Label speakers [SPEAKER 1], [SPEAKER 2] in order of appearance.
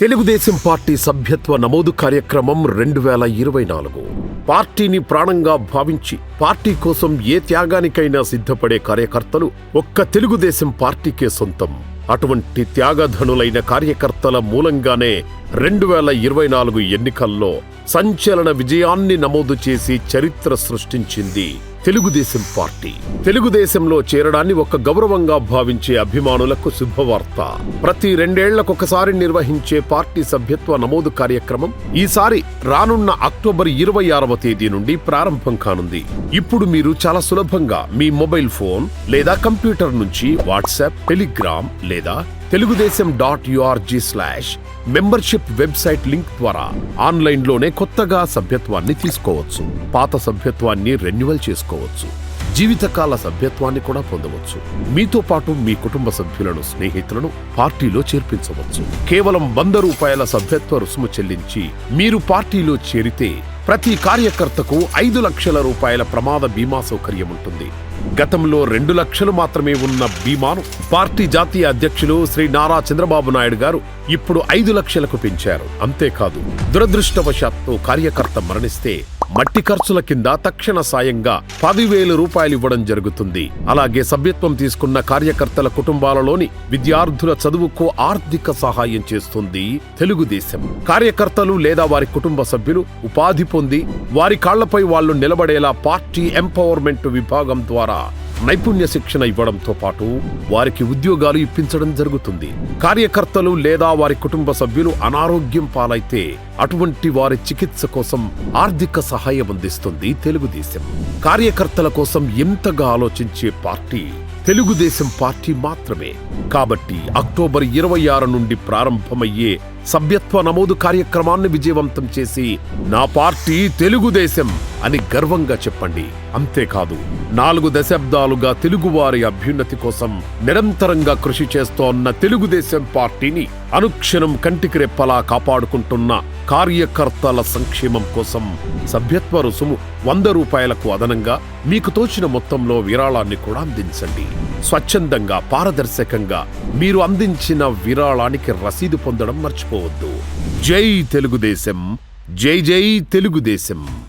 [SPEAKER 1] Telugu Desam party సభ్యత్వ నమోదు కార్యక్రమం రెండు వేల ఇరవై నాలుగు. పార్టీని ప్రాణంగా భావించి పార్టీ కోసం ఏ త్యాగానికైనా సిద్ధపడే కార్యకర్తలు ఒక్క తెలుగుదేశం పార్టీకే సొంతం. అటువంటి త్యాగధనులైన కార్యకర్తల మూలంగానే రెండు వేల ఇరవై నాలుగు ఎన్నికల్లో సంచలన విజయాన్ని నమోదు చేసి చరిత్ర సృష్టించింది తెలుగుదేశం పార్టీ. తెలుగుదేశంలో చేరడాన్ని ఒక గౌరవంగా భావించే అభిమానులకు శుభవార్త. ప్రతి రెండేళ్ళకొకసారి నిర్వహించే పార్టీ సభ్యత్వ నమోదు కార్యక్రమం ఈసారి రానున్న అక్టోబర్ ఇరవై ఆరవ తేదీ నుండి ప్రారంభం కానుంది. ఇప్పుడు మీరు చాలా సులభంగా మీ మొబైల్ ఫోన్ లేదా కంప్యూటర్ నుంచి వాట్సాప్ టెలిగ్రామ్ లేదా Telugu Desam dot org slash membership website link ద్వారా ఆన్లైన్లోనే కొత్తగా సభ్యత్వాన్ని తీసుకోవచ్చు. పాత సభ్యత్వాన్ని రెన్యువల్ చేసుకోవచ్చు. జీవితకాల సభ్యత్వాన్ని కూడా పొందవచ్చు. మీతో పాటు మీ కుటుంబ సభ్యులను స్నేహితులను పార్టీలో చేర్పించవచ్చు. కేవలం వంద రూపాయల సభ్యత్వ రుసుము చెల్లించి మీరు పార్టీలో చేరితే ప్రతి కార్యకర్తకు ఐదు లక్షల రూపాయల ప్రమాద బీమా సౌకర్యం ఉంటుంది గతంలో రెండు లక్షలు మాత్రమే ఉన్న బీమాను పార్టీ జాతీయ అధ్యక్షులు శ్రీ నారా చంద్రబాబు నాయుడు గారు ఇప్పుడు ఐదు లక్షలకు పెంచారు. అంతేకాదు దురదృష్టవశాత్తు కార్యకర్త మరణిస్తే మట్టి ఖర్చుల కింద తక్షణ సాయంగా పదివేల రూపాయలు ఇవ్వడం జరుగుతుంది. అలాగే సభ్యత్వం తీసుకున్న కార్యకర్తల కుటుంబాలలోని విద్యార్థుల చదువుకు ఆర్థిక సహాయం చేస్తుంది తెలుగుదేశం. కార్యకర్తలు లేదా వారి కుటుంబ సభ్యులు ఉపాధి పొంది వారి కాళ్ళపై వాళ్ళు నిలబడేలా పార్టీ ఎంపవర్మెంట్ విభాగం ద్వారా నైపుణ్య శిక్షణ ఇవ్వడంతో పాటు వారికి ఉద్యోగాలు ఇప్పించడం జరుగుతుంది. కార్యకర్తలు లేదా వారి కుటుంబ సభ్యులు అనారోగ్యం పాలైతే అటువంటి వారి చికిత్స కోసం ఆర్థిక సహాయం అందిస్తుంది తెలుగుదేశం. కార్యకర్తల కోసం ఎంతగా ఆలోచించే పార్టీ తెలుగుదేశం పార్టీ మాత్రమే. కాబట్టి అక్టోబర్ ఇరవై ఆరు నుండి ప్రారంభమయ్యే సభ్యత్వ నమోదు కార్యక్రమాన్ని విజయవంతం చేసి నా పార్టీ తెలుగుదేశం అని గర్వంగా చెప్పండి. అంతేకాదు నాలుగు దశాబ్దాలుగా తెలుగువారి అభ్యున్నతి కోసం నిరంతరంగా కృషి చేస్తోన్న తెలుగుదేశం పార్టీని అనుక్షణం కంటికి రెప్పలా కాపాడుకుంటున్న కార్యకర్తల సంక్షేమం కోసం సభ్యత్వ రుసుము వంద రూపాయలకు అదనంగా మీకు తోచిన మొత్తంలో విరాళాన్ని కూడా అందించండి. స్వచ్ఛందంగా పారదర్శకంగా మీరు అందించిన విరాళానికి రసీదు పొందడం మర్చిపోవద్దు. జై తెలుగుదేశం జై జై తెలుగుదేశం.